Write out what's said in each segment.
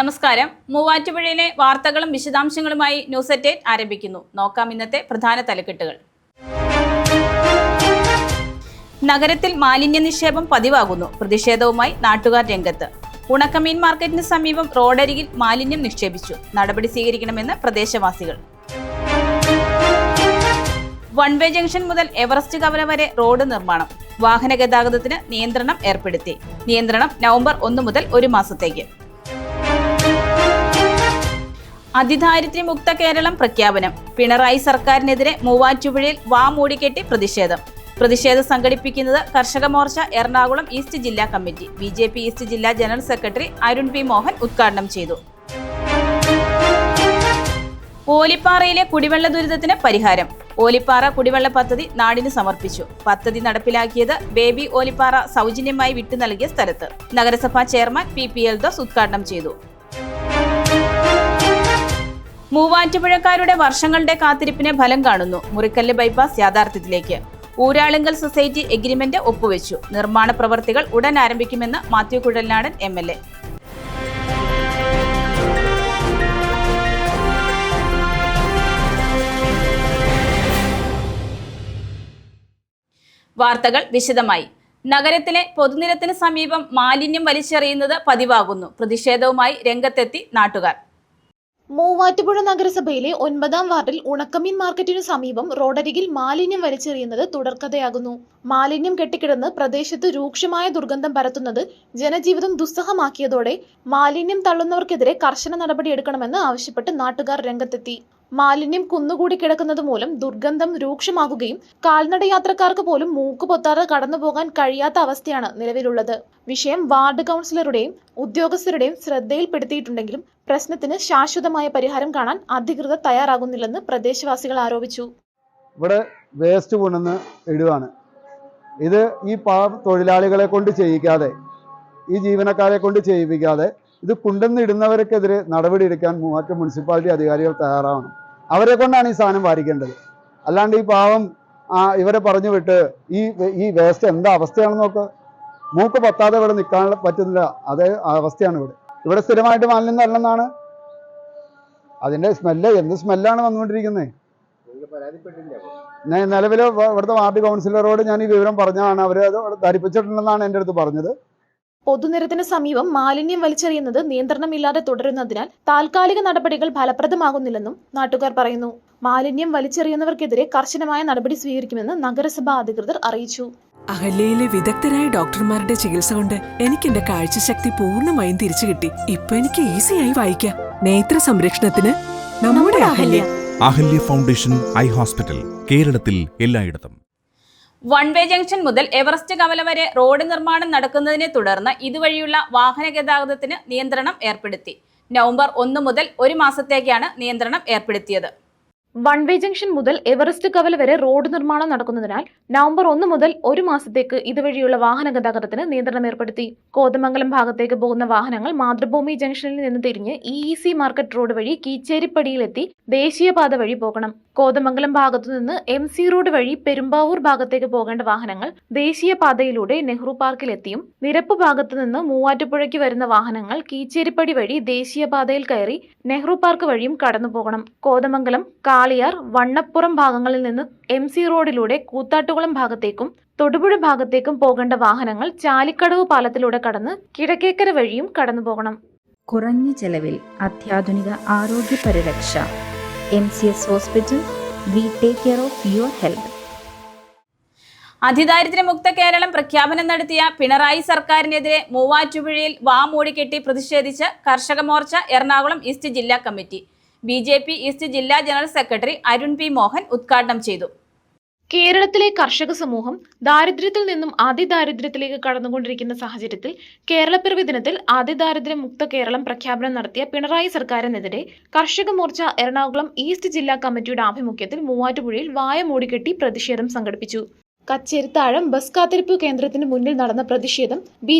നമസ്കാരം. മൂവാറ്റുപുഴയിലെ വാർത്തകളും വിശദാംശങ്ങളുമായി ന്യൂസ് അറ്റേറ്റ് ആരംഭിക്കുന്നു. നോക്കാം ഇന്നത്തെ പ്രധാന തലക്കെട്ടുകൾ. നഗരത്തിൽ മാലിന്യ നിക്ഷേപം പതിവാകുന്നു. പ്രതിഷേധവുമായി നാട്ടുകാർ രംഗത്ത്. ഉണക്കമീൻ മാർക്കറ്റിന് സമീപം റോഡരികിൽ മാലിന്യം നിക്ഷേപിച്ചു. നടപടി സ്വീകരിക്കണമെന്ന് പ്രദേശവാസികൾ. വൺ വേ ജംഗ്ഷൻ മുതൽ എവറസ്റ്റ് കവല വരെ റോഡ് നിർമ്മാണം. വാഹന ഗതാഗതത്തിന് നിയന്ത്രണം ഏർപ്പെടുത്തി. നിയന്ത്രണം നവംബർ ഒന്ന് മുതൽ ഒരു മാസത്തേക്ക്. അതിദാരിദ്ര്യമുക്ത കേരളം പ്രഖ്യാപനം. പിണറായി സർക്കാരിനെതിരെ മൂവാറ്റുപുഴയിൽ വാമൂടിക്കെട്ടി പ്രതിഷേധം. പ്രതിഷേധം സംഘടിപ്പിക്കുന്നത് കർഷക മോർച്ച എറണാകുളം ഈസ്റ്റ് ജില്ലാ committee. B J P east ജില്ലാ general secretary Arun P Mohan ഉദ്ഘാടനം ചെയ്തു. ഓലിപ്പാറയിലെ കുടിവെള്ള ദുരിതത്തിന് പരിഹാരം. ഓലിപ്പാറ കുടിവെള്ള പദ്ധതി നാടിന് സമർപ്പിച്ചു. പദ്ധതി നടപ്പിലാക്കിയത് ബേബി ഓലിപ്പാറ സൗജന്യമായി വിട്ടു നൽകിയ സ്ഥലത്ത്. നഗരസഭാ chairman P P L those ഉദ്ഘാടനം ചെയ്തു. മൂവാറ്റുപുഴക്കാരുടെ വർഷങ്ങളുടെ കാത്തിരിപ്പിന് ഫലം കാണുന്നു. മുറിക്കല്ല് ബൈപ്പാസ് യാഥാർത്ഥ്യത്തിലേക്ക്. ഊരാളുങ്കൽ സൊസൈറ്റി എഗ്രിമെന്റ് ഒപ്പുവെച്ചു. നിർമ്മാണ പ്രവർത്തികൾ ഉടൻ ആരംഭിക്കുമെന്ന് Mathew Kuzhalnadan M L A. വാർത്തകൾ വിശദമായി. നഗരത്തിലെ പൊതുനിരത്തിന് സമീപം മാലിന്യം വലിച്ചെറിയുന്നത് പതിവാകുന്നു. പ്രതിഷേധവുമായി രംഗത്തെത്തി നാട്ടുകാർ. മൂവാറ്റുപുഴ നഗരസഭയിലെ ഒൻപതാം വാർഡിൽ ഉണക്കമീൻ മാർക്കറ്റിനു സമീപം റോഡരികിൽ മാലിന്യം വലിച്ചെറിയുന്നത് തുടർക്കഥയാകുന്നു. മാലിന്യം കെട്ടിക്കിടന്ന് പ്രദേശത്ത് രൂക്ഷമായ ദുർഗന്ധം പരത്തുന്നത് ജനജീവിതം ദുസ്സഹമാക്കിയതോടെ മാലിന്യം തള്ളുന്നവർക്കെതിരെ കർശന നടപടിയെടുക്കണമെന്ന് ആവശ്യപ്പെട്ട് നാട്ടുകാർ രംഗത്തെത്തി. മാലിന്യം കുന്നുകൂടി കിടക്കുന്നത് മൂലം ദുർഗന്ധം രൂക്ഷമാകുകയും കാൽനട യാത്രക്കാർക്ക് പോലും മൂക്ക് പൊത്താതെ കടന്നുപോകാൻ കഴിയാത്ത അവസ്ഥയാണ് നിലവിലുള്ളത്. വിഷയം വാർഡ് കൗൺസിലറുടെയും ഉദ്യോഗസ്ഥരുടെയും ശ്രദ്ധയിൽപ്പെടുത്തിയിട്ടുണ്ടെങ്കിലും പ്രശ്നത്തിന് ശാശ്വതമായ പരിഹാരം കാണാൻ അധികൃതർ തയ്യാറാകുന്നില്ലെന്ന് പ്രദേശവാസികൾ ആരോപിച്ചു. ഇവിടെ വേസ്റ്റ് കൊണ്ടുവന്ന് ഇടുവാണ് ഇത് ഈ പാ തൊഴിലാളികളെ കൊണ്ട് ചെയ്യിക്കാതെ ഈ ജീവനക്കാരെ കൊണ്ട് ചെയ്യിപ്പിക്കാതെ ഇത് കൊണ്ടുവന്നിടുന്നവർക്കെതിരെ നടപടിയെടുക്കാൻ മൂവാറ്റം മുനിസിപ്പാലിറ്റി അധികാരികൾ തയ്യാറാവണം. അവരെ കൊണ്ടാണ് ഈ സാധനം വാരിക്കേണ്ടത്. അല്ലാണ്ട് ഈ പാവം ഇവരെ പറഞ്ഞു വിട്ട് ഈ ഈ വേസ്റ്റ് എന്താ അവസ്ഥയാണെന്ന് നോക്ക്. മൂക്ക് പത്താതെ ഇവിടെ നിൽക്കാൻ പറ്റുന്നില്ല. അതേ അവസ്ഥയാണ് ഇവിടെ. ഇവിടെ സ്ഥിരമായിട്ട് മാലിന്യം തരണമെന്നാണ്. അതിന്റെ സ്മെല്ല് എന്ത് സ്മെല്ലാണ് വന്നുകൊണ്ടിരിക്കുന്നത് ഞാൻ നിലവിൽ ഇവിടുത്തെ വാർഡ് കൗൺസിലറോട് ഞാൻ ഈ വിവരം പറഞ്ഞതാണ്. അവർ അത് ധരിപ്പിച്ചിട്ടുണ്ടെന്നാണ് എന്റെ അടുത്ത് പറഞ്ഞത്. പൊതുനിരത്തിന് സമീപം മാലിന്യം വലിച്ചെറിയുന്നത് നിയന്ത്രണമില്ലാതെ തുടരുന്നതിനാൽ താൽക്കാലിക നടപടികൾ ഫലപ്രദമാകുന്നില്ലെന്നും നാട്ടുകാർ പറയുന്നു. മാലിന്യം വലിച്ചെറിയുന്നവർക്കെതിരെ കർശനമായ നടപടി സ്വീകരിക്കുമെന്ന് നഗരസഭാ അധികൃതർ അറിയിച്ചു. അഹല്യയിലെ വിദഗ്ധരായ ഡോക്ടർമാരുടെ ചികിത്സ കൊണ്ട് എനിക്ക് എന്റെ കാഴ്ചശക്തി പൂർണമായും തിരിച്ചു കിട്ടി. ഇപ്പൊ എനിക്ക് ഈസിയായി വായിക്കാം. നേത്ര സംരക്ഷണത്തിന് നമ്മുടെ Ahalia. Ahalia foundation eye hospital കേരളത്തിൽ എല്ലായിടത്തും. വൺ വേ ജംഗ്ഷൻ മുതൽ എവറസ്റ്റ് കവല വരെ റോഡ് നിർമ്മാണം നടക്കുന്നതിനെ തുടർന്ന് ഇതുവഴിയുള്ള വാഹന ഗതാഗതത്തിന് നിയന്ത്രണം ഏർപ്പെടുത്തി. നവംബർ ഒന്ന് മുതൽ ഒരു മാസത്തേക്കാണ് നിയന്ത്രണം ഏർപ്പെടുത്തിയത്. വൺ വേ ജംഗ്ഷൻ മുതൽ എവറസ്റ്റ് കവൽ വരെ റോഡ് നിർമ്മാണം നടക്കുന്നതിനാൽ നവംബർ ഒന്ന് മുതൽ ഒരു മാസത്തേക്ക് ഇതുവഴിയുള്ള വാഹന ഗതാഗതത്തിന് നിയന്ത്രണം ഏർപ്പെടുത്തി. കോതമംഗലം ഭാഗത്തേക്ക് പോകുന്ന വാഹനങ്ങൾ മാതൃഭൂമി ജംഗ്ഷനിൽ നിന്ന് തിരിഞ്ഞ് ഇ സി മാർക്കറ്റ് റോഡ് വഴി കീച്ചേരിപ്പടിയിലെത്തി ദേശീയപാത വഴി പോകണം. കോതമംഗലം ഭാഗത്തുനിന്ന് എം സി റോഡ് വഴി പെരുമ്പാവൂർ ഭാഗത്തേക്ക് പോകേണ്ട വാഹനങ്ങൾ ദേശീയപാതയിലൂടെ നെഹ്റു പാർക്കിലെത്തിയും നിരപ്പ് ഭാഗത്തുനിന്ന് മൂവാറ്റുപുഴയ്ക്ക് വരുന്ന വാഹനങ്ങൾ കീച്ചേരിപ്പടി വഴി ദേശീയപാതയിൽ കയറി നെഹ്റു പാർക്ക് വഴിയും കടന്നു പോകണം കോതമംഗലം കാളിയാർ വണ്ണപ്പുറം ഭാഗങ്ങളിൽ നിന്ന് എം സി റോഡിലൂടെ കൂത്താട്ടുകുളം ഭാഗത്തേക്കും തൊടുപുഴ ഭാഗത്തേക്കും പോകേണ്ട വാഹനങ്ങൾ ചാലിക്കടവ് പാലത്തിലൂടെ കടന്ന് കിഴക്കേക്കര വഴിയും കടന്നു പോകണം. കുറഞ്ഞ ചെലവിൽ അത്യാധുനിക ആരോഗ്യ പരിരക്ഷ. M C S hospital we take care of your health അതിദാരിദ്ര്യമുക്ത Keralam പ്രഖ്യാപനം നടത്തിയ പിണറായി സർക്കാരിനെതിരെ മൂവാറ്റുപുഴയിൽ വാമൂടിക്കെട്ടി പ്രതിഷേധിച്ച് കർഷക മോർച്ച എറണാകുളം ഈസ്റ്റ് ജില്ലാ committee. B J P east ജില്ലാ general secretary Arun P Mohan ഉദ്ഘാടനം ചെയ്തു. കേരളത്തിലെ കർഷക സമൂഹം ദാരിദ്ര്യത്തിൽ നിന്നും അതിദാരിദ്ര്യത്തിലേക്ക് കടന്നുകൊണ്ടിരിക്കുന്ന സാഹചര്യത്തിൽ കേരളപ്പിറവി ദിനത്തിൽ അതിദാരിദ്ര്യ മുക്ത കേരളം പ്രഖ്യാപനം നടത്തിയ പിണറായി സർക്കാരിനെതിരെ കർഷക മോർച്ച എറണാകുളം ഈസ്റ്റ് ജില്ലാ കമ്മിറ്റിയുടെ ആഭിമുഖ്യത്തിൽ മൂവാറ്റുപുഴയിൽ വായ മൂടിക്കെട്ടി പ്രതിഷേധം സംഘടിപ്പിച്ചു. കച്ചേരിത്താഴം ബസ് കാത്തിരിപ്പ് കേന്ദ്രത്തിന് മുന്നിൽ നടന്ന പ്രതിഷേധം ബി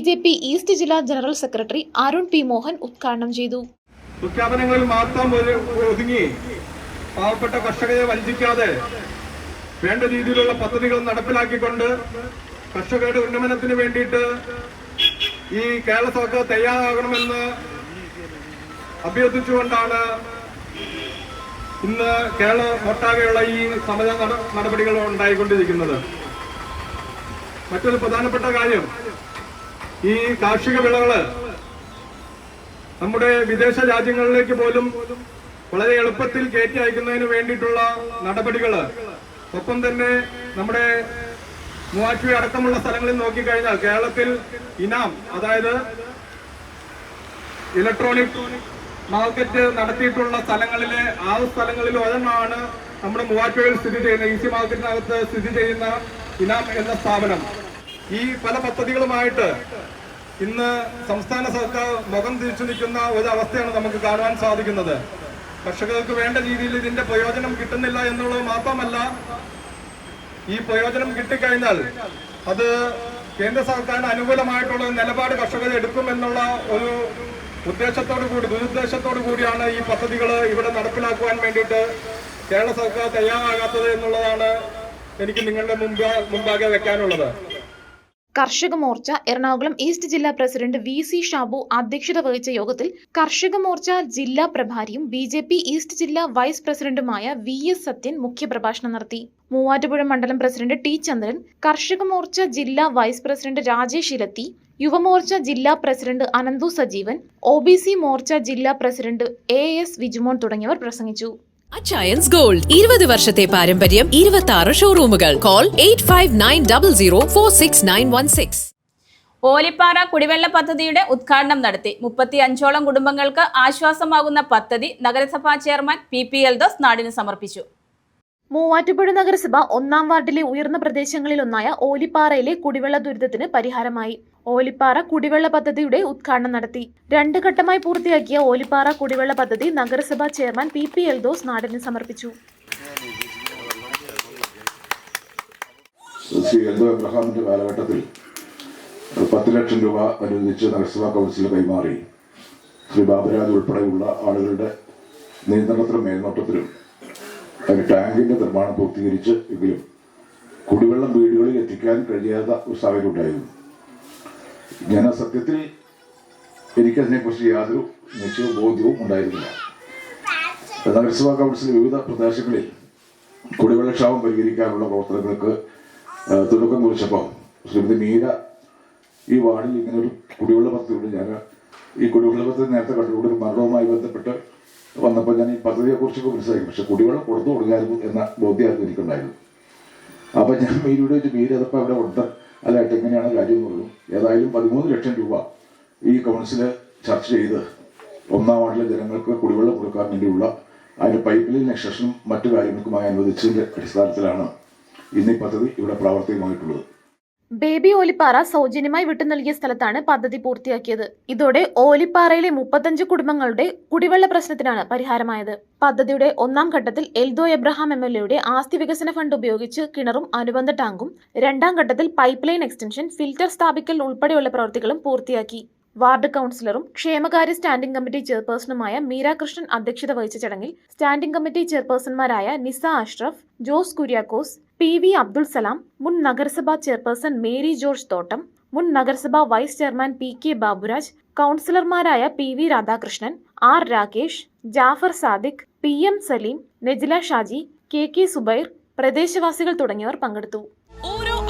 ഈസ്റ്റ് ജില്ലാ general secretary Arun P Mohan ഉദ്ഘാടനം ചെയ്തു. പ്രഖ്യാപനങ്ങളിൽ മാത്രം ഒതുങ്ങി പാവപ്പെട്ട കർഷകരെ വഞ്ചിക്കാതെ വേണ്ട രീതിയിലുള്ള പദ്ധതികൾ നടപ്പിലാക്കിക്കൊണ്ട് കർഷകരുടെ ഉന്നമനത്തിന് വേണ്ടിയിട്ട് ഈ കേരള സർക്കാർ തയ്യാറാകണമെന്ന് അഭ്യർത്ഥിച്ചുകൊണ്ടാണ് ഇന്ന് കേരള ഒട്ടാകെയുള്ള ഈ സമര നടപടികൾ ഉണ്ടായിക്കൊണ്ടിരിക്കുന്നത്. മറ്റൊരു പ്രധാനപ്പെട്ട കാര്യം ഈ കാർഷിക വിളകൾ നമ്മുടെ വിദേശ രാജ്യങ്ങളിലേക്ക് പോലും വളരെ എളുപ്പത്തിൽ കയറ്റി അയക്കുന്നതിന് വേണ്ടിയിട്ടുള്ള നടപടികൾ ഒപ്പം തന്നെ നമ്മുടെ മൂവാറ്റുപുഴ അടക്കമുള്ള സ്ഥലങ്ങളിൽ നോക്കിക്കഴിഞ്ഞാൽ കേരളത്തിൽ ഇനാം അതായത് ഇലക്ട്രോണിക് മാർക്കറ്റ് നടത്തിയിട്ടുള്ള സ്ഥലങ്ങളിലെ ആ സ്ഥലങ്ങളിൽ ഒരെണ്ണമാണ് നമ്മുടെ മൂവാറ്റുപുഴയിൽ സ്ഥിതി ചെയ്യുന്ന ഇ സി മാർക്കറ്റിനകത്ത് സ്ഥിതി ചെയ്യുന്ന ഇനാം എന്ന സ്ഥാപനം. ഈ പല പദ്ധതികളുമായിട്ട് ഇന്ന് സംസ്ഥാന സർക്കാർ മുഖം തിരിച്ചു നിൽക്കുന്ന ഒരു അവസ്ഥയാണ് നമുക്ക് കാണുവാൻ സാധിക്കുന്നത്. കർഷകർക്ക് വേണ്ട രീതിയിൽ ഇതിന്റെ പ്രയോജനം കിട്ടുന്നില്ല എന്നുള്ളത് മാത്രമല്ല ഈ പ്രയോജനം കിട്ടിക്കഴിഞ്ഞാൽ അത് കേന്ദ്ര സർക്കാരിന് അനുകൂലമായിട്ടുള്ള നിലപാട് കർഷകർ എടുക്കുമെന്നുള്ള ഒരു ഉദ്ദേശത്തോടു കൂടി ദുരുദ്ദേശത്തോടു കൂടിയാണ് ഈ പദ്ധതികൾ ഇവിടെ നടപ്പിലാക്കുവാൻ വേണ്ടിയിട്ട് കേരള സർക്കാർ തയ്യാറാകാത്തത് എന്നുള്ളതാണ് എനിക്ക് നിങ്ങളുടെ മുമ്പ് മുമ്പാകെ വെക്കാനുള്ളത്. കർഷക മോർച്ച എറണാകുളം ഈസ്റ്റ് ജില്ലാ പ്രസിഡന്റ് വി സി ഷാബു അധ്യക്ഷത വഹിച്ച യോഗത്തിൽ കർഷക മോർച്ച ജില്ലാ പ്രഭാരിയും ബി ജെ പി ഈസ്റ്റ് ജില്ലാ വൈസ് പ്രസിഡന്റുമായ വി എസ് സത്യൻ മുഖ്യപ്രഭാഷണം നടത്തി. മൂവാറ്റുപുഴ മണ്ഡലം പ്രസിഡന്റ് ടി ചന്ദ്രൻ കർഷക മോർച്ച ജില്ലാ വൈസ് പ്രസിഡന്റ് രാജേഷ് ഇരത്തി യുവമോർച്ച ജില്ലാ president Ananthu Sajeevan O B C Morcha ജില്ലാ പ്രസിഡന്റ് എ എസ് വിജുമോൻ തുടങ്ങിയവർ പ്രസംഗിച്ചു. അച്ചയൻസ് ഗോൾഡ് ഇരുപത് വർഷത്തെ പാരമ്പര്യം ഇരുപത്തി ആറ് ഷോറൂമുകൾ call eight five nine double zero four six nine one six Olippara കുടിവെള്ള പദ്ധതിയുടെ ഉദ്ഘാടനം നടത്തി. മുപ്പത്തി അഞ്ചോളം കുടുംബങ്ങൾക്ക് ആശ്വാസമാകുന്ന പദ്ധതി നഗരസഭാ ചെയർമാൻ പി പി എൽദോസ് നാടിന് സമർപ്പിച്ചു. മൂവാറ്റുപുഴ നഗരസഭ ഒന്നാം വാർഡിലെ ഉയർന്ന പ്രദേശങ്ങളിലൊന്നായ ഓലിപ്പാറയിലെ കുടിവെള്ള ദുരിതത്തിന് പരിഹാരമായി. ഓലിപ്പാറ കുടിവെള്ള പദ്ധതിയുടെ ഉദ്ഘാടനം നടത്തി. രണ്ട് ഘട്ടമായി പൂർത്തിയാക്കിയ ഓലിപ്പാറ കുടിവെള്ള പദ്ധതി നഗരസഭാ ചെയർമാൻ പി പി എൽദോസ് നാടിന് സമർപ്പിച്ചു. എബ്രഹാമിന്റെ കാലഘട്ടത്തിൽ പത്ത് ലക്ഷം രൂപ അനുവദിച്ച് നഗരസഭാ കൗൺസിൽ കൈമാറി. ശ്രീ ബാബുരാജ് ഉൾപ്പെടെയുള്ള ആളുകളുടെ നിയന്ത്രണത്തിലും മേൽനോട്ടത്തിലും അതിന് ടാങ്കിന്റെ നിർമ്മാണം പൂർത്തീകരിച്ച് എങ്കിലും കുടിവെള്ളം വീടുകളിൽ എത്തിക്കാൻ കഴിയാത്ത ഒരു സാഹചര്യം ഉണ്ടായിരുന്നു. ഞാൻ ആ സത്യത്തിൽ എനിക്കതിനെക്കുറിച്ച് യാതൊരു നിശ്ചയവും ബോധ്യവും ഉണ്ടായിരുന്നില്ല. നഗരസഭാ കൗൺസിൽ വിവിധ പ്രദേശങ്ങളിൽ കുടിവെള്ളക്ഷാമം പരിഹരിക്കാനുള്ള പ്രവർത്തനങ്ങൾക്ക് തുടക്കം കുറിച്ചപ്പോൾ ശ്രീമതി മീര ഈ വാർഡിൽ ഇങ്ങനെ ഒരു കുടിവെള്ള പദ്ധതിയുണ്ട്. ഞാൻ ഈ കുടിവെള്ള പദ്ധതി നേരത്തെ കണ്ടുകൊണ്ട് ഒരു മരണവുമായി ബന്ധപ്പെട്ട് വന്നപ്പോൾ ഞാൻ ഈ പദ്ധതിയെ കുറിച്ചൊക്കെ മനസ്സിലാക്കി. പക്ഷെ കുടിവെള്ളം കൊടുത്തു കൊടുക്കായിരുന്നു എന്ന ബോധ്യമായിരുന്നു എനിക്കുണ്ടായിരുന്നു അപ്പൊ ഞാൻ മീരയുടെ വെച്ച് മീര അതപ്പോ അവിടെ ഉണ്ട്. അല്ലായിട്ട് എങ്ങനെയാണ് കാര്യം എന്ന് പറഞ്ഞു ഏതായാലും പതിമൂന്ന് ലക്ഷം രൂപ ഈ കൗൺസിൽ ചർച്ച ചെയ്ത് ഒന്നാം വാർഡിലെ ജനങ്ങൾക്ക് കുടിവെള്ളം കൊടുക്കാൻ വേണ്ടിയുള്ള അതിന്റെ പൈപ്പ് എക്സ്റ്റൻഷനും മറ്റു കാര്യങ്ങൾക്കുമായി അനുവദിച്ചതിന്റെ അടിസ്ഥാനത്തിലാണ് ഇന്ന് ഈ പദ്ധതി ഇവിടെ പ്രാവർത്തികമായിട്ടുള്ളത്. ബേബി ഓലിപ്പാറ സൗജന്യമായി വിട്ടു നൽകിയ സ്ഥലത്താണ് പദ്ധതി പൂർത്തിയാക്കിയത്. ഇതോടെ ഓലിപ്പാറയിലെ മുപ്പത്തഞ്ച് കുടുംബങ്ങളുടെ കുടിവെള്ള പ്രശ്നത്തിനാണ് പരിഹാരമായത്. പദ്ധതിയുടെ ഒന്നാം ഘട്ടത്തിൽ എൽദോ എബ്രഹാം എം എൽ എയുടെ ആസ്തി വികസന ഫണ്ട് ഉപയോഗിച്ച് കിണറും അനുബന്ധ ടാങ്കും രണ്ടാം ഘട്ടത്തിൽ പൈപ്പ് ലൈൻ എക്സ്റ്റൻഷൻ ഫിൽറ്റർ സ്ഥാപിക്കൽ ഉൾപ്പെടെയുള്ള പ്രവൃത്തികളും പൂർത്തിയാക്കി. വാർഡ് കൗൺസിലറും ക്ഷേമകാര്യ സ്റ്റാൻഡിംഗ് കമ്മിറ്റി ചെയർപേഴ്സണുമായ മീരാകൃഷ്ണൻ അധ്യക്ഷത വഹിച്ച ചടങ്ങിൽ സ്റ്റാൻഡിംഗ് കമ്മിറ്റി ചെയർപേഴ്സൺമാരായ നിസ അഷ്റഫ് ജോസ് കുര്യാക്കോസ് പി വി അബ്ദുൾ സലാം മുൻ നഗരസഭാ ചെയർപേഴ്സൺ മേരി ജോർജ് തോട്ടം മുൻ നഗരസഭാ vice chairman P K Baburaj കൗൺസിലർമാരായ P V Radhakrishnan R Rakesh Jafar Sadiq P M Saleem Nejila Shaji K K Zubair പ്രദേശവാസികൾ തുടങ്ങിയവർ പങ്കെടുത്തു.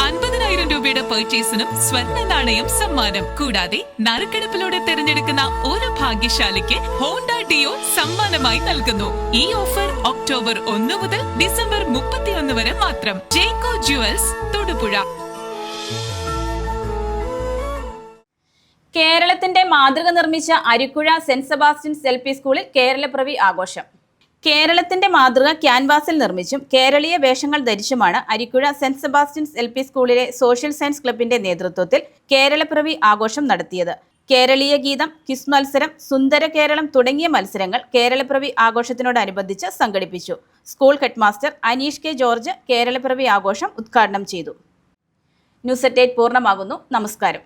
അൻപതിനായിരം രൂപയുടെ പർച്ചേസിനും സ്വർണ നാണയം സമ്മാനം. കൂടാതെ നറുക്കെടുപ്പിലൂടെ തിരഞ്ഞെടുക്കുന്ന ഒരു ഭാഗ്യശാലിക്ക് ഹോണ്ട ഡിയോ സമ്മാനമായി നൽകുന്നു. ഈ ഓഫർ ഒക്ടോബർ ഒന്ന് മുതൽ ഡിസംബർ മുപ്പത്തിയൊന്ന് വരെ മാത്രം. ജേക്കോ ജുവൽസ് തൊടുപുഴ. കേരളത്തിന്റെ മാതൃക നിർമ്മിച്ച Arikuzha saint Sebastian's L P സ്കൂളിൽ കേരളപ്രവി ആഘോഷം. കേരളത്തിന്റെ മാതൃക ക്യാൻവാസിൽ നിർമ്മിച്ചും കേരളീയ വേഷങ്ങൾ ധരിച്ചുമാണ് Arikuzha saint Sebastian's L P സ്കൂളിലെ സോഷ്യൽ സയൻസ് ക്ലബിന്റെ നേതൃത്വത്തിൽ കേരളപ്രവി ആഘോഷം നടത്തിയത്. കേരളീയ ഗീതം ക്വിസ് മത്സരം സുന്ദര കേരളം തുടങ്ങിയ മത്സരങ്ങൾ കേരളപ്രവി ആഘോഷത്തിനോടനുബന്ധിച്ച് സംഘടിപ്പിച്ചു. School headmaster Anish K George കേരളപ്രവി ആഘോഷം ഉദ്ഘാടനം ചെയ്തു. ന്യൂസ് എറ്റ് പൂർണമാകുന്നു. നമസ്കാരം.